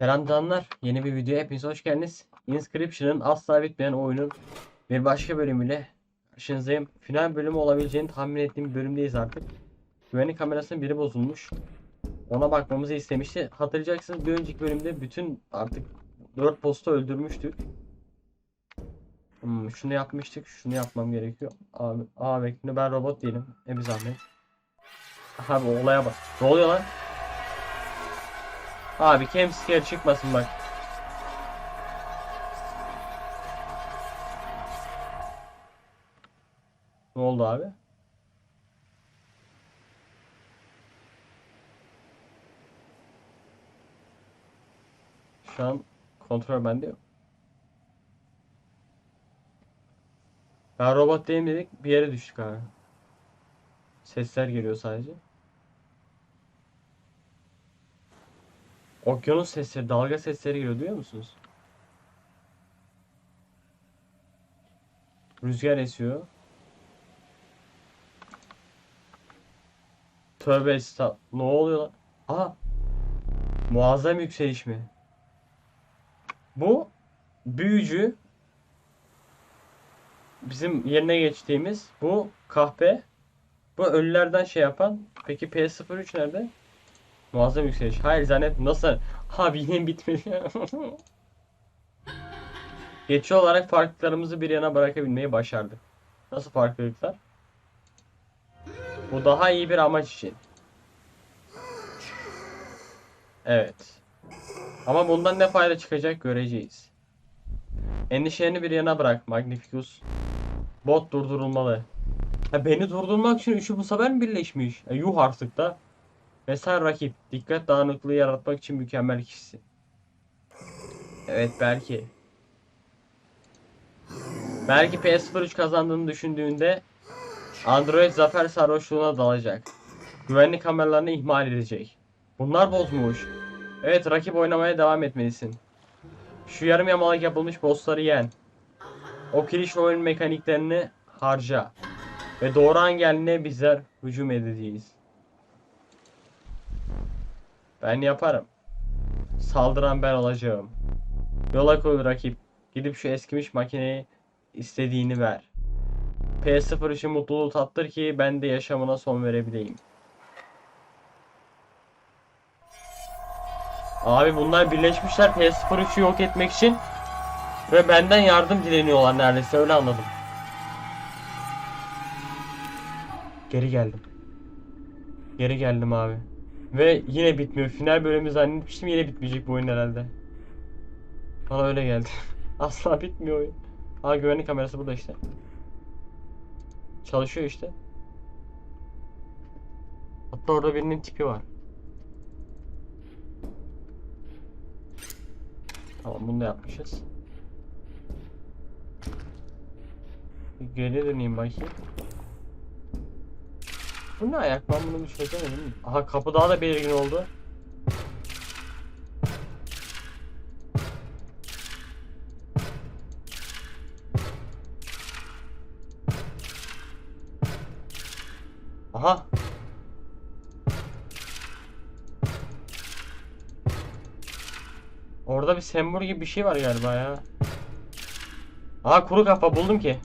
Selam canlar. Yeni bir videoya hepiniz hoş geldiniz. Inscription'ın asla bitmeyen oyunun bir başka bölümüyle karşınızdayım. Final bölümü olabileceğini tahmin ettiğim bölümdeyiz artık. Güvenlik kamerasının biri bozulmuş. Ona bakmamızı istemişti. Hatırlayacaksınız bir önceki bölümde bütün artık 4 posta öldürmüştük. Hmm, şunu yapmıştık. Şunu yapmam gerekiyor. Abi, bekle ben robot değilim. E bir zahmet. Abi olaya bak. Ne oluyor lan? Abi camscare çıkmasın bak. Ne oldu abi? Şu an kontrol bende yok. Ben robot değilim dedik bir yere düştük abi. Sesler geliyor sadece. Okyanus sesleri, dalga sesleri geliyor duyuyor musunuz? Rüzgar esiyor. Tövbe estağ. Ne oluyor lan? Aha. Muazzam yükseliş mi? Bu büyücü bizim yerine geçtiğimiz bu kahpe bu ölülerden şey yapan peki P03 nerede? Muazzam yükseliş. Hayır zannet nasıl? Abi yine bitmedi. Geçici olarak farklılıklarımızı bir yana bırakabilmeyi başardık. Nasıl farklılıklar? Bu daha iyi bir amaç için. Evet. Ama bundan ne fayda çıkacak göreceğiz. Endişelerini bir yana bırak Magnificus. Bot durdurulmalı. Ha, beni durdurmak için üçü bu sefer mi birleşmiş? E, yuh artık da. Mesela rakip. Dikkat dağınıklığı yaratmak için mükemmel kişisi. Evet belki. Belki PS03 kazandığını düşündüğünde Android zafer sarhoşluğuna dalacak. Güvenlik kameralarını ihmal edecek. Bunlar bozmuş. Evet rakip oynamaya devam etmelisin. Şu yarım yamalak yapılmış bossları yen. O kiriş oyun mekaniklerini harca. Ve doğru an geldiğinde bizler hücum edeceğiz. Ben yaparım. Saldıran ben olacağım. Yola koyul rakip. Gidip şu eskimiş makineyi istediğini ver. P0 için mutluluğu tattır ki ben de yaşamına son verebileyim. Abi bunlar birleşmişler P03'ü yok etmek için ve benden yardım dileniyorlar neredeyse öyle anladım. Geri geldim. Geri geldim abi. Ve yine bitmiyor. Final bölümü zannetmiştim yine bitmeyecek bu oyun herhalde. Bana öyle geldi. Asla bitmiyor oyun. Aa güvenlik kamerası burada işte. Çalışıyor işte. Hatta orada birinin tipi var. Tamam bunu da yapmışız. Geri döneyim bakayım. Bu ne ayak? Ben bunu bir çözemedim. Aha kapı daha da belirgin oldu. Aha. Orada bir sembol gibi bir şey var galiba ya. Aha kuru kafa buldum ki.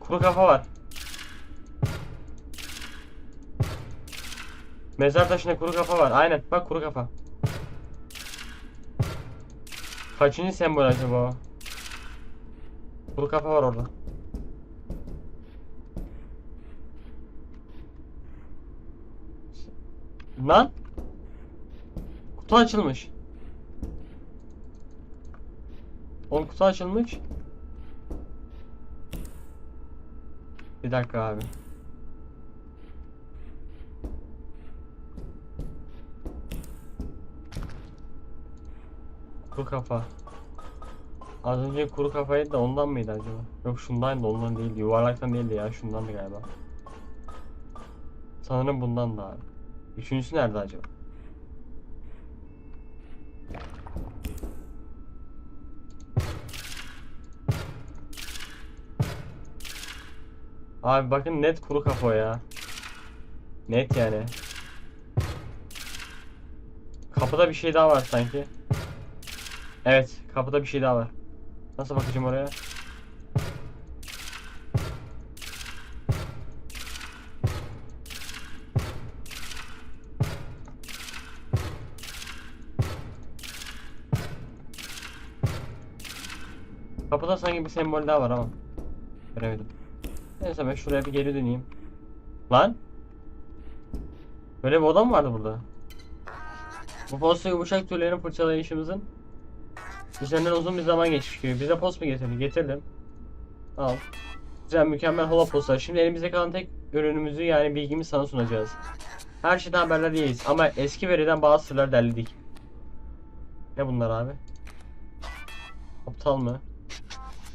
Kuru kafa var. Mezar taşında kuru kafa var. Aynen. Bak kuru kafa. Kaçıncı sembol acaba o? Kuru kafa var orada. Lan. Kutu açılmış. Oğlum kutu açılmış. Bir dakika abi. Kuru kafa. Az önce kuru kafaydı da ondan mıydı acaba? Yok şundan da ondan değildi. Yuvarlaktan değildi ya şundan da galiba. Sanırım bundan da abi. Üçüncüsü nerede acaba? Abi bakın net kuru kafa ya. Net yani. Kapıda bir şey daha var sanki. Evet, kapıda bir şey daha var. Nasıl bakacağım oraya? Kapıda sanki bir sembol daha var ama. Göremedim. Neyse ben şuraya bir geri döneyim. Lan? Böyle bir oda mı vardı burada? Bu posta yumuşak tüylerini fırçalayışımızın üzerinden uzun bir zaman geçmiş gibi. Bize post mu getirdin? Getirdim. Al. Güzel mükemmel hola postlar. Şimdi elimizde kalan tek ürünümüzü yani bilgimizi sana sunacağız. Her şeyden haberler değiliz ama eski veriden bazı sırlar derledik. Ne bunlar abi? Aptal mı?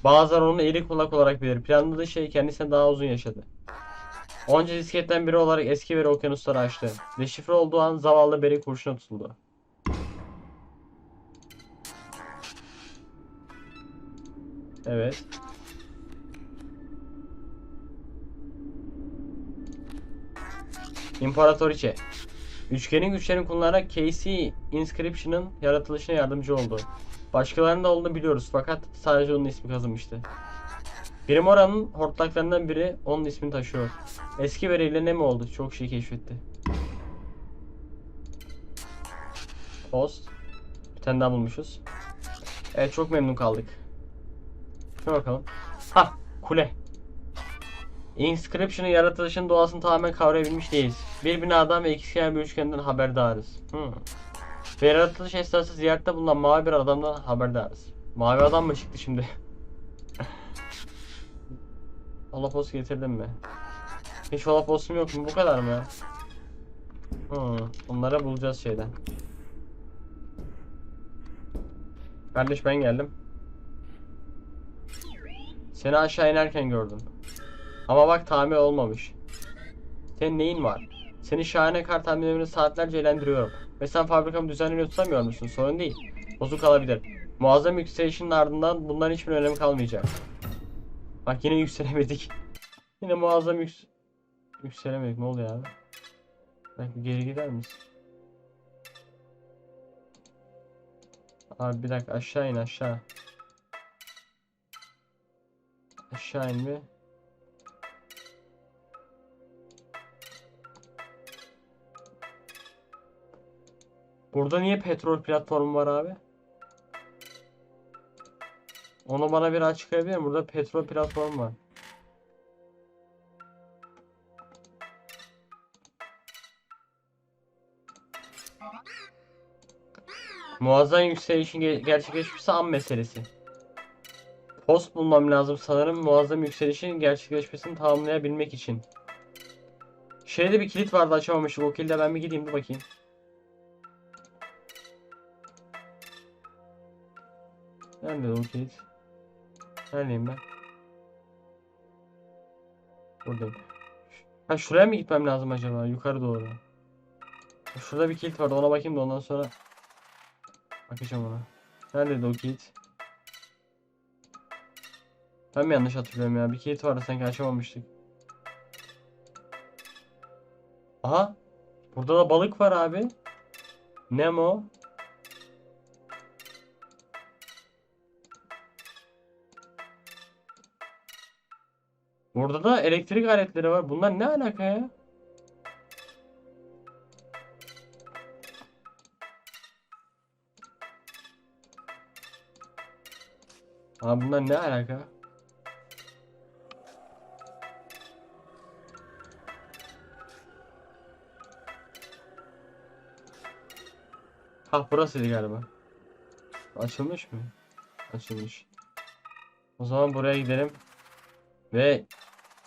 Bazıları onu eğri kulak olarak bilir. Planladığı şey kendisine daha uzun yaşadı. Onca disketten biri olarak eski veri okyanusları açtı. Deşifre olduğu an zavallı beri kurşuna tutuldu. Evet. İmparatoriçe. Üçgenin güçlerini kullanarak KC Inscription'ın yaratılışına yardımcı oldu. Başkalarının da olduğunu biliyoruz fakat sadece onun ismi kazınmıştı. Grimora'nın hortlaklarından biri onun ismini taşıyor. Eski veriyle ne mi oldu? Çok şey keşfetti. Post. Bir tane daha bulmuşuz. Evet çok memnun kaldık. Şuna bakalım. Ha kule. Inscription'ın yaratılışın doğasını tamamen kavrayabilmiş değiliz. Bir binadan ve ikizkenar bir üçgenden haberdarız. Hmm. Ve yaratılış esnası ziyarette bulunan mavi bir adamdan haberdarız. Mavi adam mı çıktı şimdi? Holopos getirdim mi? Hiç holoposum yok mu? Bu kadar mı? Hmm, onları bulacağız şeyden. Kardeş ben geldim. Seni aşağı inerken gördüm. Ama bak tamir olmamış. Senin neyin var? Seni şahane kar tahminlerini saatlerce eğlendiriyorum. Ve sen fabrikamı düzenli tutamıyor musun? Sorun değil. Bozuk kalabilir. Muazzam yükselişin ardından bunların hiçbir önemi kalmayacak. Bak yine yükselemedik. Yine muazzam yüks yükselemedik. Ne oluyor abi? Bir geri gider misin? Abi bir dakika aşağı in aşağı. Aşağı in. Burada niye petrol platformu var abi? Onu bana bir açıklayabilir misin? Burada petrol platformu var. Muazzam yükselişin ge- gerçekleşmesi an meselesi. Post bulmam lazım sanırım muazzam yükselişin gerçekleşmesini tamamlayabilmek için. Şeyde bir kilit vardı açamamıştık. O kilide ben bir gideyim bir bakayım. Nerede o kilit? Neredeyim ben? Buradayım. Ha şuraya mı gitmem lazım acaba? Yukarı doğru. Şurada bir kilit vardı ona bakayım da ondan sonra bakacağım ona. Neredeydi o kilit? Ben mi yanlış hatırlıyorum ya? Bir kilit vardı sanki açamamıştık. Aha! Burada da balık var abi. Nemo. Burada da elektrik aletleri var. Bunlar ne alaka ya? Abi bunlar ne alaka? Ha burasıydı galiba. Açılmış mı? Açılmış. O zaman buraya gidelim. Ve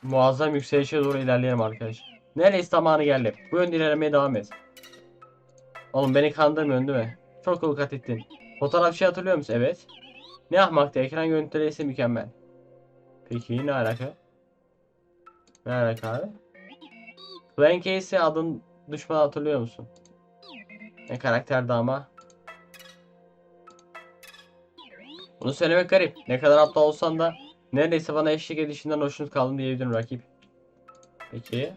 muazzam yükselişe doğru ilerleyelim arkadaşlar. Neredeyse zamanı geldi. Bu yönde ilerlemeye devam et. Oğlum beni kandırmıyorsun değil mi? Çok cool kat ettin. Fotoğrafçı hatırlıyor musun? Evet. Ne ahmaktı. Ekran görüntüleri ise mükemmel. Peki ne alaka? Ne alaka abi? Plain Casey adın düşmanı hatırlıyor musun? Ne karakterdi ama. Bunu söylemek garip. Ne kadar aptal olsan da neredeyse bana eşlik edişinden hoşnut kaldım diyebilirim rakip. Peki.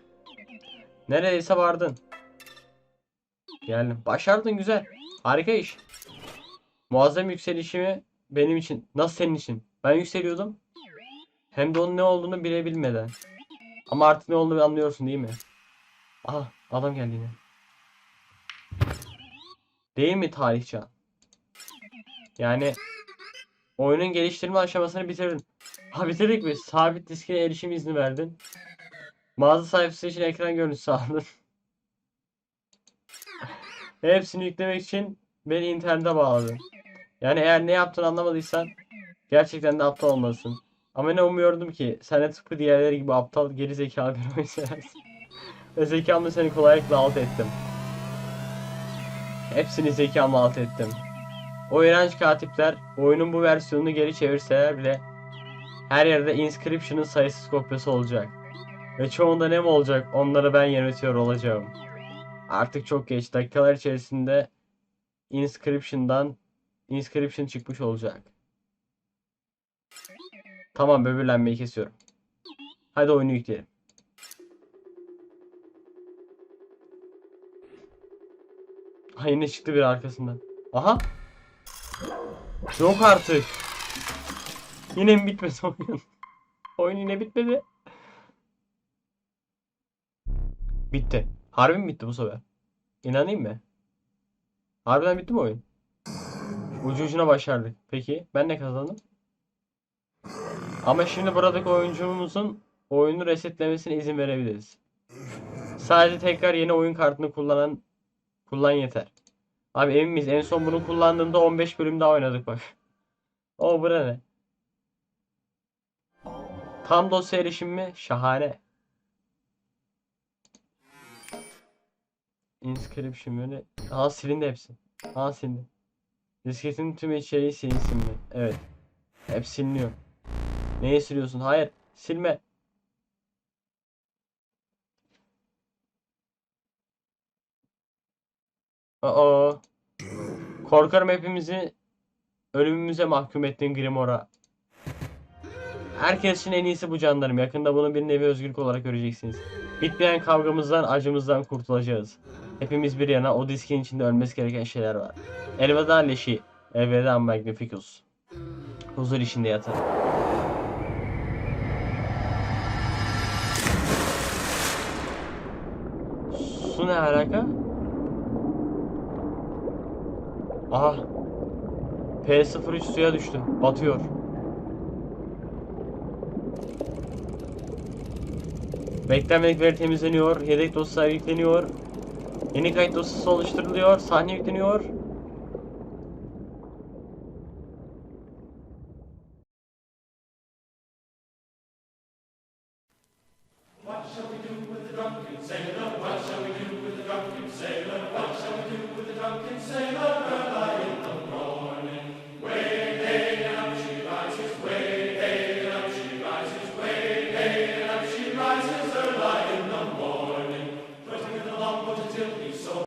Neredeyse vardın. Yani başardın güzel. Harika iş. Muazzam yükselişimi benim için. Nasıl senin için? Ben yükseliyordum. Hem de onun ne olduğunu bile bilmeden. Ama artık ne olduğunu anlıyorsun değil mi? Aha adam geldi yine. Değil mi tarihçi? Yani oyunun geliştirme aşamasını bitirdin. Ha bitirdik mi? Sabit diskine erişim izni verdin. Mağaza sayfası için ekran görüntüsü sağladın. Hepsini yüklemek için beni internete bağladın. Yani eğer ne yaptığını anlamadıysan gerçekten de aptal olmalısın. Ama ne umuyordum ki sen de tıpkı diğerleri gibi aptal geri zekalı bir oyun seversin. Ve zekamla seni kolaylıkla alt ettim. Hepsini zekamla alt ettim. O iğrenç katipler oyunun bu versiyonunu geri çevirseler bile her yerde Inscription'ın sayısız kopyası olacak. Ve çoğunda ne mi olacak onları ben yönetiyor olacağım. Artık çok geç dakikalar içerisinde Inscription'dan Inscription çıkmış olacak. Tamam böbürlenmeyi kesiyorum. Hadi oyunu yükleyelim. Yine çıktı bir arkasından. Aha. Yok artık. Yine mi bitmedi oyun? Oyun yine bitmedi. Bitti. Harbi mi bitti bu sefer? İnanayım mı? Harbiden bitti mi oyun? Ucu ucuna başardık. Peki ben ne kazandım? Ama şimdi buradaki oyuncumuzun oyunu resetlemesine izin verebiliriz. Sadece tekrar yeni oyun kartını kullanan kullan yeter. Abi emin miyiz? En son bunu kullandığımda 15 bölüm daha oynadık bak. O bura ne? Tam dosya erişim mi? Şahane. Inscription böyle. Aa silindi hepsi. Aa silindi. Disketin tüm içeriği silinsin mi? Evet. Hep siliniyor. Neyi siliyorsun? Hayır. Silme. Aa. Korkarım hepimizi ölümümüze mahkum ettin Grimoire. Herkes için en iyisi bu canlarım. Yakında bunu bir nevi özgürlük olarak göreceksiniz. Bitmeyen kavgamızdan, acımızdan kurtulacağız. Hepimiz bir yana o diskin içinde ölmesi gereken şeyler var. Elveda leşi. Elveda Magnificus. Huzur içinde yatın. Su ne alaka? Aha. P03 suya düştü. Batıyor. Beklenmedik veri temizleniyor. Yedek dosyalar yükleniyor. Yeni kayıt dosyası oluşturuluyor. Sahne yükleniyor.